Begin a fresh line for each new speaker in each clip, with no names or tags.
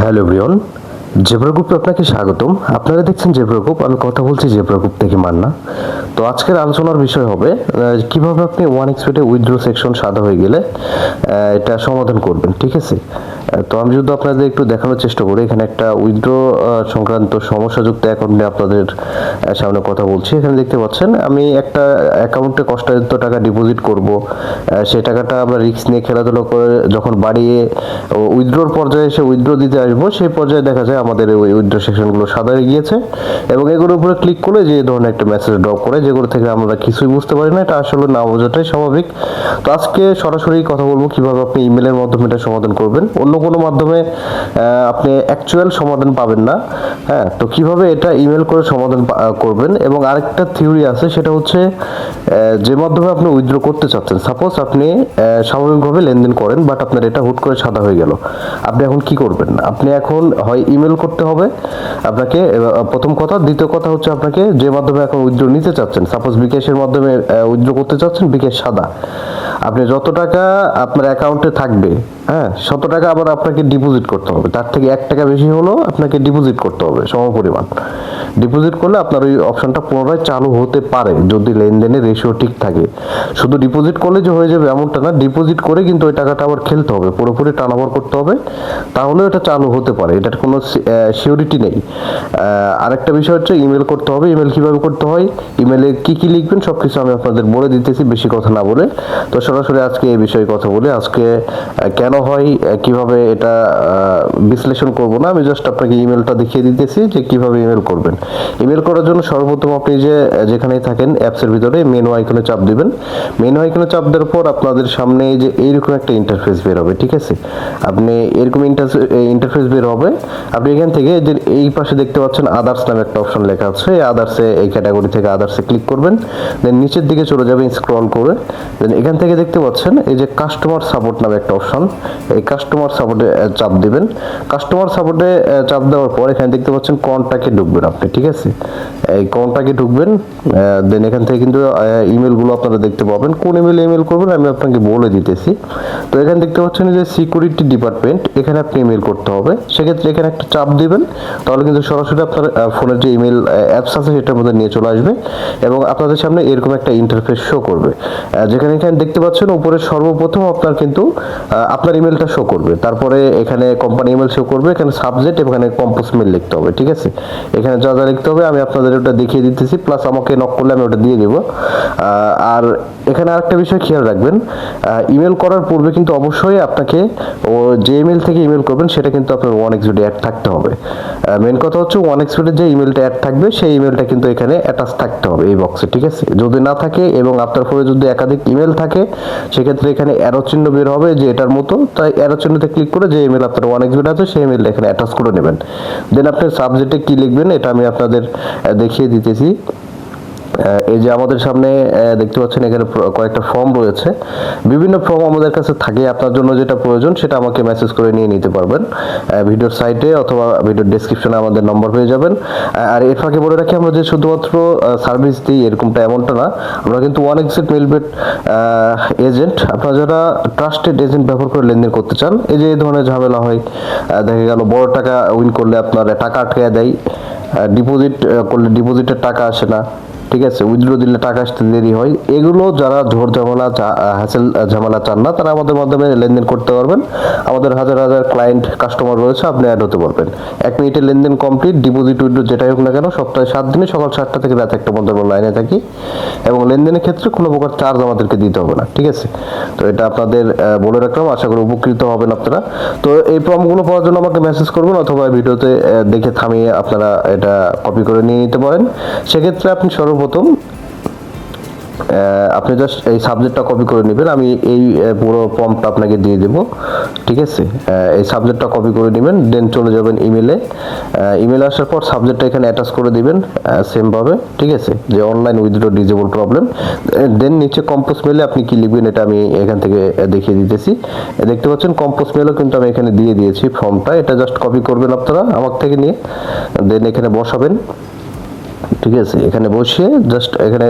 Hello Brian zebra আপনাকে স্বাগতম। আপনারা দেখছেন জেব্রা গ্রুপ, আমি কথা বলছি জেব্রা গ্রুপ থেকে মান্না। তো আজকের আলোচনার বিষয় হবে কীভাবে আপনি ওয়ান এক্সপেটে উইথড্র সেকশন সাদা হয়ে গেলে এটা সমাধান করবেন, ঠিক আছে? তো আমি যদি আপনাদের একটু দেখানোর চেষ্টা করি। এখানে একটা উইথড্র সংক্রান্ত সমস্যাযুক্ত অ্যাকাউন্ট নিয়ে আপনাদের সামনে কথা বলছি। এখানে দেখতে পাচ্ছেন, আমি একটা অ্যাকাউন্টে কষ্টায়িত টাকা ডিপোজিট করব। সে টাকাটা আমরা রিস্ক নিয়ে খেলাধুলা করে যখন বাড়িয়ে উইথড্রোর পর্যায়ে এসে উইথড্রো দিতে আসব, সেই পর্যায়ে দেখা যায় আমাদের ওই উইথড্রো সেকশনগুলো সাদা হয়ে গিয়েছে এবং এগুলোর উপরে ক্লিক করে যে ধরনের একটা মেসেজ ড্রপ করে, যেগুলো থেকে আমরা কিছুই বুঝতে পারি না, এটা আসলে না বোঝাটাই স্বাভাবিক। তো আজকে সরাসরি কথা বলব, কীভাবে আপনি ইমেলের মাধ্যমে এটা সমাধান করবেন। অন্য কোনো মাধ্যমে আপনি অ্যাকচুয়াল সমাধান পাবেন না। হ্যাঁ তো কীভাবে এটা ইমেল করে সমাধান করবেন? এবং আরেকটা থিওরি আছে, সেটা হচ্ছে যে মাধ্যমে আপনি উইথড্র করতে চাচ্ছেন। সাপোজ আপনি স্বাভাবিকভাবে লেনদেন করেন বাট আপনার এটা হুট করে সাদা হয়ে গেল। আপনি এখন কি করবেন? আপনি এখন হয় ইমেল করতে হবে আপনাকে প্রথম কথা। দ্বিতীয় কথা হচ্ছে আপনাকে যে মাধ্যমে এখন উইথড্র নিতে চাচ্ছেন সাপোজ বিকাশের মাধ্যমে উইথড্র করতে চাচ্ছেন, বিকাশ সাদা। আপনি যত টাকা আপনার অ্যাকাউন্টে থাকবে হ্যাঁ শত টাকা আবার আপনাকে ডিপোজিট করতে হবে। তার থেকে এক টাকা বেশি হলেও আপনাকে ডিপোজিট করতে হবে, সম পরিমাণ। ডিপোজিট করলে আপনার ওই অপশনটা পুনরায় চালু হতে পারে যদি লেনদেনের রেশিও ঠিক থাকে। শুধু ডিপোজিট করলে যে হয়ে যাবে এমনটা না ডিপোজিট করে কিন্তু ওই টাকাটা আবার খেলতে হবে, পুরোপুরি টানাবার করতে হবে, তাহলেও এটা চালু হতে পারে। এটার কোনো সিওরিটি নেই। আরেকটা বিষয় হচ্ছে ইমেল করতে হবে ইমেল কীভাবে করতে হয় ইমেলে কি কি লিখবেন সব কিছু আমি আপনাদের বলে দিতেছি, বেশি কথা না বলে। তো সরাসরি আজকে এই বিষয়ে কথা বলি। আজকে কেন হয় কীভাবে এটা বিশ্লেষণ করব না, আমি জাস্ট আপনাকে ইমেলটা দেখিয়ে দিতেছি যে কীভাবে ইমেল করবেন। ইমেল করার জন্য সর্বপ্রথম আপনি যে যেখানেই থাকেন অ্যাপসের ভিতরে মেনু আইকনে চাপ দিবেন। মেনু আইকনে চাপ দেওয়ার পর আপনাদের সামনে যে এইরকম একটা ইন্টারফেস বের হবে, ঠিক আছে? আপনি এরকম ইন্টারফেস বের হবে, আপনি এখান থেকে যে এই পাশে দেখতে পাচ্ছেন আদার্স নামে একটা অপশন লেখা আছে, এই আদার্সে এই ক্যাটাগরি থেকে আদার্সে ক্লিক করবেন দেন নিচের দিকে চলে যাবেন স্ক্রল করে দেন এখান থেকে দেখতে পাচ্ছেন এই যে কাস্টমার সাপোর্ট নামে একটা অপশন এই কাস্টমার সাপোর্টে চাপ দিবেন। কাস্টমার সাপোর্টে চাপ দেওয়ার পর এখানে দেখতে পাচ্ছেন কন্টাক্টে ঢুকবেন আপনি। ঠিক আছে? এই কন্টাক্টে ঢুকবেন দেন এখান থেকে কিন্তু ইমেলগুলো আপনারা দেখতে পাবেন। কোন ইমেলে ইমেল করবেন, আমি আপনাকে বলে দিতেছি। তো এখানে দেখতে পাচ্ছেন যে সিকিউরিটি ডিপার্টমেন্ট এখানে আপনি ইমেল করতে হবে। সেক্ষেত্রে এখানে একটা চাপ দিবেন, তাহলে কিন্তু সরাসরি আপনার ফোনের যে ইমেল অ্যাপস আছে, সেটার মধ্যে নিয়ে চলে আসবে এবং আপনাদের সামনে এরকম একটা ইন্টারফেস শো করবে। যেখানে এখানে দেখতে পাচ্ছেন, উপরে সর্বপ্রথম আপনার কিন্তু আপনার ইমেলটা শো করবে। তারপরে এখানে কোম্পানি ইমেল শো করবে, এখানে সাবজেক্ট এবং এখানে কম্পোজ মেল লিখতে হবে, ঠিক আছে? এখানে যা যা লিখতে হবে, আমি আপনাদের ওটা দেখিয়ে দিতেছি প্লাস আমাকে নক করলে আমি ওটা দিয়ে দেবো। আর এখানে আরেকটা বিষয় খেয়াল রাখবেন ইমেল করার পূর্বে কিন্তু অবশ্যই আপনাকে, ও যে ইমেল থেকে ইমেল করবেন, সেটা কিন্তু আপনার ওয়ান এক্সবিডি অ্যাড থাকতে হবে। মেন কথা হচ্ছে ওয়ান এক্সবিডির যে ইমেলটা অ্যাড থাকবে, সেই ইমেলটা কিন্তু এখানে অ্যাটাচ থাকতে হবে এই বক্সে ঠিক আছে? যদি না থাকে এবং আপনার ফোনে যদি একাধিক ইমেল থাকে, সেক্ষেত্রে এখানে অ্যারো চিহ্ন বের হবে যে এটার মতো, তাই অ্যারো চিহ্নতে ক্লিক করে যে ইমেল আপনার ওয়ান এক্সবিড আছে, সেই ইমেলটা এখানে অ্যাটাচ করে নেবেন। দেন আপনার সাবজেক্টে কি লিখবেন, এটা আমি আপনাদের দেখিয়ে দিতেছি। এই যে আমাদের সামনে দেখতে পাচ্ছেন এখানে কয়েকটা ফর্ম রয়েছে। বিভিন্ন ফর্ম আমাদের কাছে থাকে, আপনার জন্য যেটা প্রয়োজন সেটা আমাকে মেসেজ করে নিয়ে নিতে পারবেন। ভিডিওর সাইটে অথবা ভিডিওর ডেসক্রিপশনে আমাদের নম্বর পেয়ে যাবেন। আর এর ফাঁকে বলে রাখি, আমরা যে শুধুমাত্র সার্ভিস দিই এরকমটা এমনটা না। আমরা কিন্তু ওয়ান এক্সিট মেলবেট এজেন্ট আপনারা যারা ট্রাস্টেড এজেন্ট ব্যবহার করে লেনদেন করতে চান, এই যে এই ধরনের ঝামেলা হয় দেখা গেল বড় টাকা উইন করলে আপনার টাকা আটকে দেয়। ডিপোজিট করলে ডিপোজিটের টাকা আসে না, ঠিক আছে? উইথড্র দিলে টাকা আসতে দেরি হয়। এগুলো যারা ঝোর ঝামেলা হাসেল ঝামেলা চান না, তারা আমাদের মাধ্যমে লেনদেন করতে পারবেন। আমাদের হাজার হাজার ক্লায়েন্ট কাস্টমার রয়েছে, আপনি অ্যাড হতে পারবেন। এক মিনিটে লেনদেন কমপ্লিট ডিপোজিট উইথড্র যেটাই হোক না কেন, সপ্তাহে সাত দিনে সকাল সাতটা থেকে রাত একটা পর্যন্ত লাইনে থাকি। এবং লেনদেনের ক্ষেত্রে কোনো প্রকার চার্জ আমাদেরকে দিতে হবে না, ঠিক আছে? তো এটা আপনাদের বলে রাখলাম, আশা করি উপকৃত হবেন আপনারা। তো এই ফর্মগুলো পাওয়ার জন্য আমাকে মেসেজ করবেন অথবা ভিডিওতে দেখে থামিয়ে আপনারা এটা কপি করে নিয়ে নিতে পারেন। সেক্ষেত্রে আপনি সর্বপ্রথম আপনি জাস্ট এই সাবজেক্টটা কপি করে নেবেন। আমি এই পুরো ফর্মটা আপনাকে দিয়ে দেব। ঠিক আছে? এই সাবজেক্টটা কপি করে নেবেন দেন চলে যাবেন ইমেলে ইমেলে আসার পর সাবজেক্টটা এখানে অ্যাটাচ করে দিবেন সেমভাবে ঠিক আছে? যে অনলাইন উইথড্র ডিজেবল প্রবলেম দেন নিচে কম্পোজ মেলে আপনি কি লিখবেন এটা আমি এখান থেকে দেখিয়ে দিতেছি। দেখতে পাচ্ছেন কম্পোজ মেলও কিন্তু আমি এখানে দিয়ে দিয়েছি ফর্মটা এটা জাস্ট কপি করবেন আপনারা আমার থেকে নিয়ে। দেন এখানে বসাবেন। ঠিক আছে? এখানে বসে জাস্ট এখানে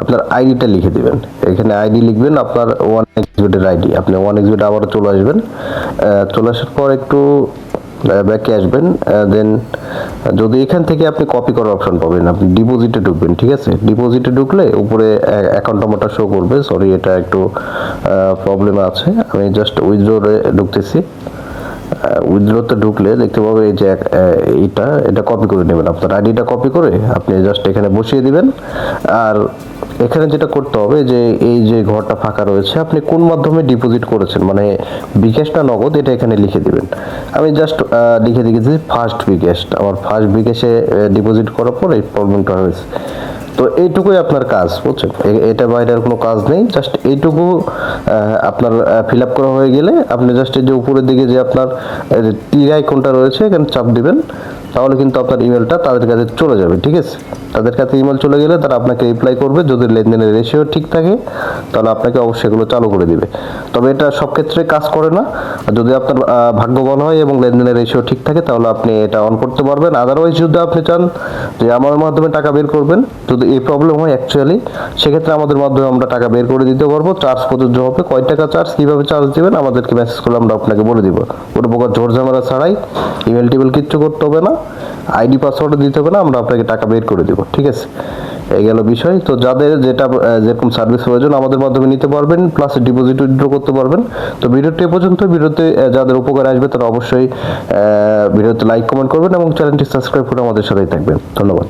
আপনার আইডিটা লিখে দিবেন। এখানে আইডি লিখবেন, আপনার ওয়ান এক্সবিটের আইডি আপনি ওয়ান এক্সবিট আবারও চলে আসবেন। চলে আসার পর একটু ব্যাকে আসবেন। দেন যদি এখান থেকে আপনি কপি করার অপশন পাবেন, আপনি ডিপোজিটে ঢুকবেন, ঠিক আছে? ডিপোজিটে ঢুকলে উপরে অ্যাকাউন্ট নাম্বারটা শো করবে। সরি এটা একটু প্রবলেম আছে। আমি জাস্ট উইথড্রোরে ঢুকতেছি। উইথড্রোতে ঢুকলে দেখতে পাবে এই যে এইটা, এটা কপি করে নেবেন। আপনার আইডিটা কপি করে আপনি জাস্ট এখানে বসিয়ে দিবেন। আর এখানে যেটা করতে হবে যে, এই যে ঘরটা ফাঁকা রয়েছে, আপনি কোন মাধ্যমে ডিপোজিট করেছেন? মানে বিকাশ না নগদ, এটা এখানে লিখে দিবেন। আমি জাস্ট লিখে দিয়েছি ফার্স্ট বিকাশ। আমার ফার্স্ট বিকাশে ডিপোজিট করার পর এই প্রবলেমটা হয়েছে। তো এইটুকুই আপনার কাজ, বুঝছেন? এটা বাইরে আর কোনো কাজ নেই জাস্ট এইটুকু আপনার ফিল আপ করা হয়ে গেলে আপনি জাস্ট যে উপরের দিকে যে আপনার তীর আইকনটা রয়েছে, এখানে চাপ দিবেন, তাহলে কিন্তু আপনার ইমেলটা তাদের কাছে চলে যাবে, ঠিক আছে? তাদের কাছে ইমেল চলে গেলে তারা আপনাকে রিপ্লাই করবে। যদি লেনদেনের রেশিও ঠিক থাকে, তাহলে আপনাকে অবশ্যই এগুলো চালু করে দিবে। তবে এটা সব ক্ষেত্রে কাজ করে না। যদি আপনার ভাগ্যবান হয় এবং লেনদেনের রেশিও ঠিক থাকে, তাহলে আপনি এটা অন করতে পারবেন। আদারওয়াইজ যদি আপনি চান যে আমার মাধ্যমে টাকা বের করবেন, যদি এই প্রবলেম হয় অ্যাকচুয়ালি সেক্ষেত্রে আমাদের মাধ্যমে আমরা টাকা বের করে দিতে পারব। চার্জ প্রযোজ্য হবে। কয় টাকা চার্জ কীভাবে চার্জ দেবেন, আমাদেরকে মেসেজ করলে আমরা আপনাকে বলে দিব। কোনো প্রকার ঝোর ঝামেলা ছাড়াই ইমেল টিমেল কিচ্ছু করতে হবে না। আইডি পাসওয়ার্ড দিতে হবে না, আমরা আপনাকে টাকা বের করে দিব। ঠিক আছে? এই গেল বিষয়। তো যাদের যেটা যেরকম সার্ভিস প্রয়োজন আমাদের মাধ্যমে নিতে পারবেন প্লাস ডিপোজিট উইথড্র করতে পারবেন। তো ভিডিওটি এ পর্যন্ত, ভিডিওতে যাদের উপকার আসবে তারা অবশ্যই ভিডিওতে লাইক কমেন্ট করবেন এবং চ্যানেলটি সাবস্ক্রাইব করে আমাদের সাথেই থাকবেন। ধন্যবাদ।